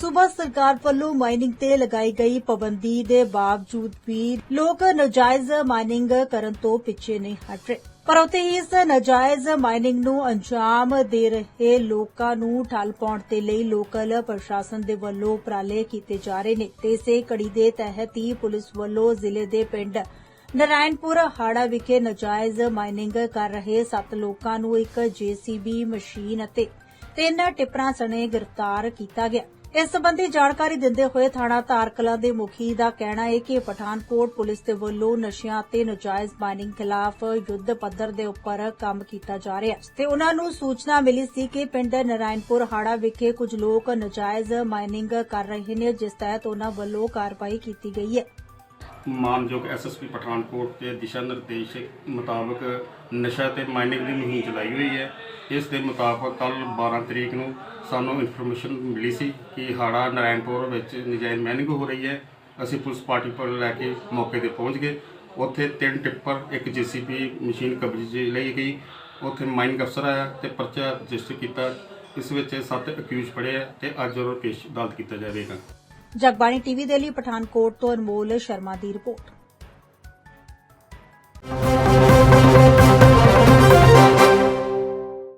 ਸੂਬਾ ਸਰਕਾਰ ਵੱਲੋਂ ਮਾਈਨਿੰਗ ਤੇ ਲਗਾਈ ਗਈ ਪਾਬੰਦੀ ਦੇ ਬਾਵਜੂਦ ਵੀ ਲੋਕ ਨਜਾਇਜ਼ ਮਾਈਨਿੰਗ ਕਰਨ ਤੋਂ ਪਿੱਛੇ ਨਹੀਂ ਹਟ ਰਹੇ। ਪਰ ਉੱਥੇ ਹੀ ਇਸ ਨਜਾਇਜ਼ ਮਾਈਨਿੰਗ ਨੂੰ ਅੰਜਾਮ ਦੇ ਰਹੇ ਲੋਕਾਂ ਨੂੰ ਠੱਲ ਪਾਉਣ ਦੇ ਲਈ ਲੋਕਲ ਪ੍ਰਸ਼ਾਸਨ ਦੇ ਵੱਲੋਂ ਉਪਰਾਲੇ ਕੀਤੇ ਜਾ ਰਹੇ ਨੇ। ਤੇ ਇਸੇ ਕੜੀ ਦੇ ਤਹਿਤ ਹੀ ਪੁਲਿਸ ਵੱਲੋਂ ਜ਼ਿਲ੍ਹੇ ਦੇ ਪਿੰਡ ਨਰਾਇਣਪੁਰ ਹਾੜਾ ਵਿਖੇ ਨਜਾਇਜ਼ ਮਾਈਨਿੰਗ ਕਰ ਰਹੇ 7 ਲੋਕਾਂ ਨੂੰ ਇੱਕ ਜੀਸੀਬੀ ਮਸ਼ੀਨ ਅਤੇ ਤਿੰਨ ਟਿਪਰਾਂ ਸਣੇ ਗ੍ਰਿਫਤਾਰ ਕੀਤਾ ਗਿਆ। ਇਸ ਸੰਬੰਧੀ ਜਾਣਕਾਰੀ ਦਿੰਦੇ ਹੋਏ ਥਾਣਾ ਧਾਰਕਲਾ ਦੇ ਮੁਖੀ ਦਾ ਕਹਿਣਾ ਹੈ ਕਿ ਪਠਾਨਕੋਟ ਪੁਲਿਸ ਦੇ ਵੱਲੋਂ ਨਸ਼ਿਆਂ ਤੇ ਨਜਾਇਜ਼ ਮਾਈਨਿੰਗ ਖਿਲਾਫ ਯੁੱਧ ਪੱਧਰ ਦੇ ਉੱਪਰ ਕੰਮ ਕੀਤਾ ਜਾ ਰਿਹਾ ਹੈ। ਤੇ ਉਹਨਾਂ ਨੂੰ ਸੂਚਨਾ ਮਿਲੀ ਸੀ ਕਿ ਪਿੰਡ ਨਰਾਇਣਪੁਰ ਹਾੜਾ ਵਿਖੇ ਕੁਝ ਲੋਕ ਨਜਾਇਜ਼ ਮਾਈਨਿੰਗ ਕਰ ਰਹੇ ਨੇ, ਜਿਸ ਤਹਿਤ ਉਹਨਾਂ ਵੱਲੋਂ ਕਾਰਵਾਈ ਕੀਤੀ ਗਈ ਹੈ। ਮਾਨਯੋਗ ਐਸਐਸਪੀ ਪਠਾਨਕੋਟ ਦੇ ਦਿਸ਼ਾ ਨਿਰਦੇਸ਼ ਮੁਤਾਬਕ ਨਸ਼ਾ ਤੇ ਮਾਈਨਿੰਗ ਦੀ ਮੁਹਿੰਮ ਚਲਾਈ ਹੋਈ ਹੈ। ਇਸ ਦੇ ਮੁਤਾਬਕ ਕੱਲ 12 ਤਰੀਕ ਨੂੰ ਸਾਨੂੰ ਇਨਫੋਰਮੇਸ਼ਨ ਮਿਲੀ ਸੀ ਕਿ ਹਾੜਾ ਨਾਰਾਇਣਪੁਰ ਵਿੱਚ ਨਜਾਇਜ਼ ਮਾਈਨਿੰਗ ਹੋ ਰਹੀ ਹੈ। ਅਸੀਂ ਪੁਲਿਸ ਪਾਰਟੀ ਪਰ ਲੈ ਕੇ ਮੌਕੇ ਤੇ ਪਹੁੰਚ ਗਏ। ਉੱਥੇ ਤਿੰਨ ਟਿੱਪਰ, ਇੱਕ ਜੀਸੀਪੀ ਮਸ਼ੀਨ ਕਬਜ਼ੇ 'ਚ ਲਈ ਗਈ। ਉੱਥੇ ਮਾਈਨਿੰਗ ਅਫਸਰ ਆਇਆ ਤੇ ਪਰਚਾ ਰਜਿਸਟਰ ਕੀਤਾ। ਇਸ ਵਿੱਚ ਸੱਤ ਅਕਿਊਜ਼ ਫੜੇ ਆ ਤੇ ਅੱਜ ਉਹ ਪੇਸ਼ ਅਦਾਲਤ ਕੀਤਾ ਜਾਵੇਗਾ। ਜਗਬਾਣੀ ਟੀਵੀ ਦੇ ਲਈ ਪਠਾਨਕੋਟ ਤੋਂ ਅਨਮੋਲ ਸ਼ਰਮਾ ਦੀ ਰਿਪੋਰਟ।